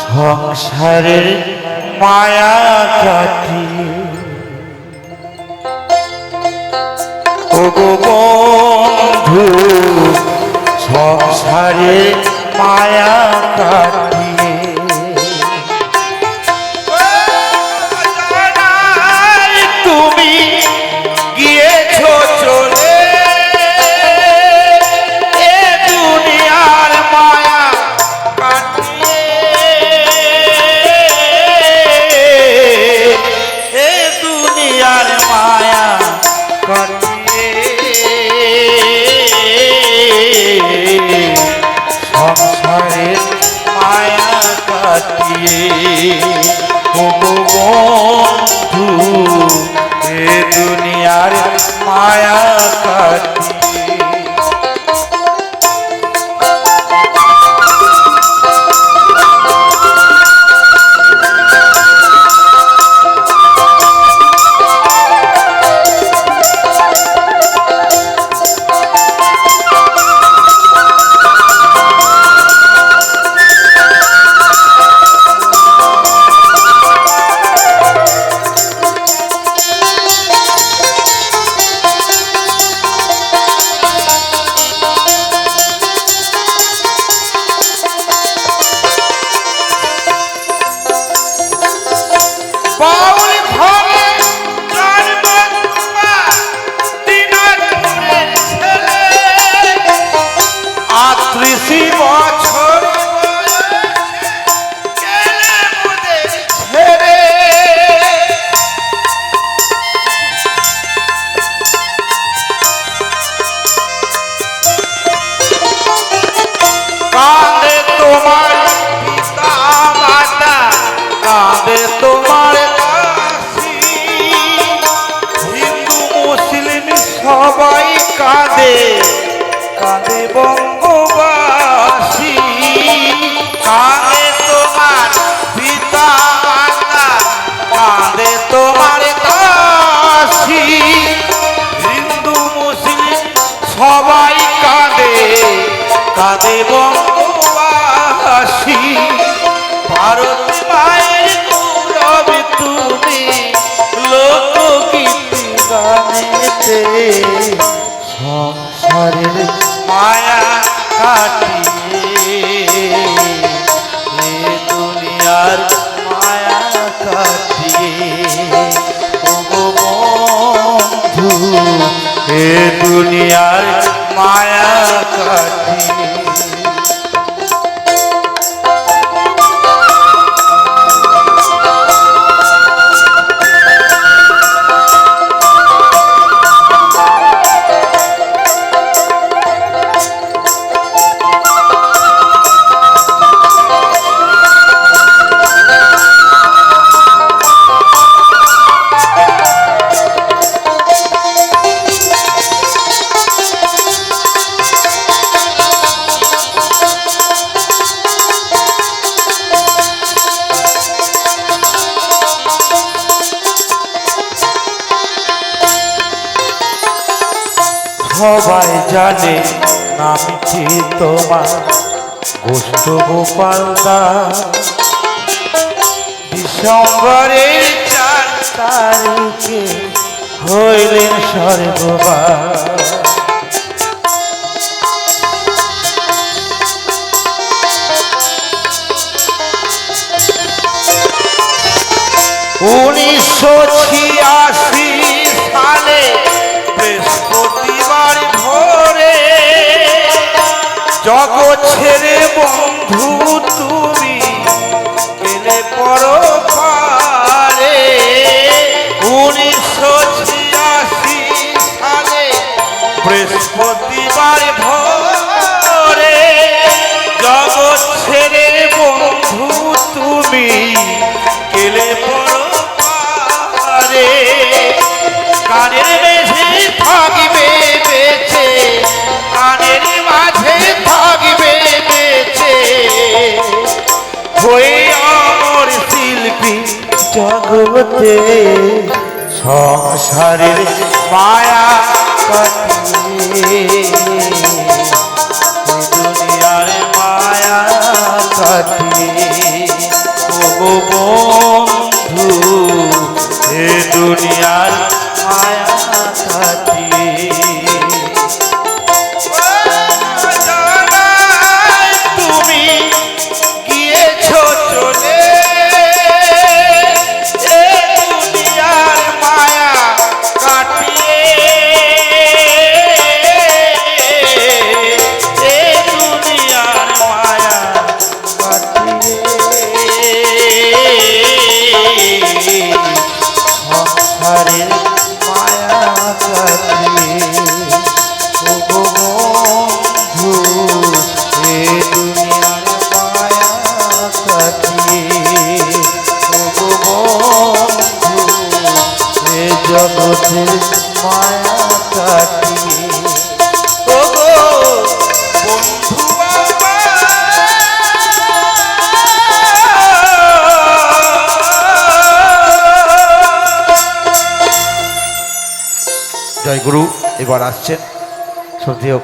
সংসারের মায়া গো বন্ধু সংসারে মায়া কাটিয়ে গো বন্ধু এ দুনিয়ার মায়া কাটিয়ে হিন্দু মুসলিম সবাই কাঁদে কাঁদে বঙ্গবাসী কাঁদে বঙ্গবাসী ভারত মায়ের গৌরব তুমি লোকগীতি গানেতে সংসারের মায়া কাটিয়ে, এ দুনিয়ার মায়া কাটিয়ে। ও দুনিয়ার মায়া কাটিয়ে সবাই জানে নামটি তোমার? গোষ্ঠ গোপাল দাস ডিসেম্বরের চার তারিখে হইলেন স্বর্গবাস উনিশশো ছিয়াশি ছেড়ে বন্ধু, তুমি গেলে পরপারে উনিশশো ছিয়াশি সালে বৃহস্পতিবার ভোরে জগৎ ছেড়ে বন্ধু, তুমি গেলে পরপারে কানের মেঝে থাকবে জগতে সংসারের মায়া কাটিয়ে দুনিয়ার মায়া কাটিয়ে ও করে জয় গুরু এবার আসছেন। শ্রদ্ধেয়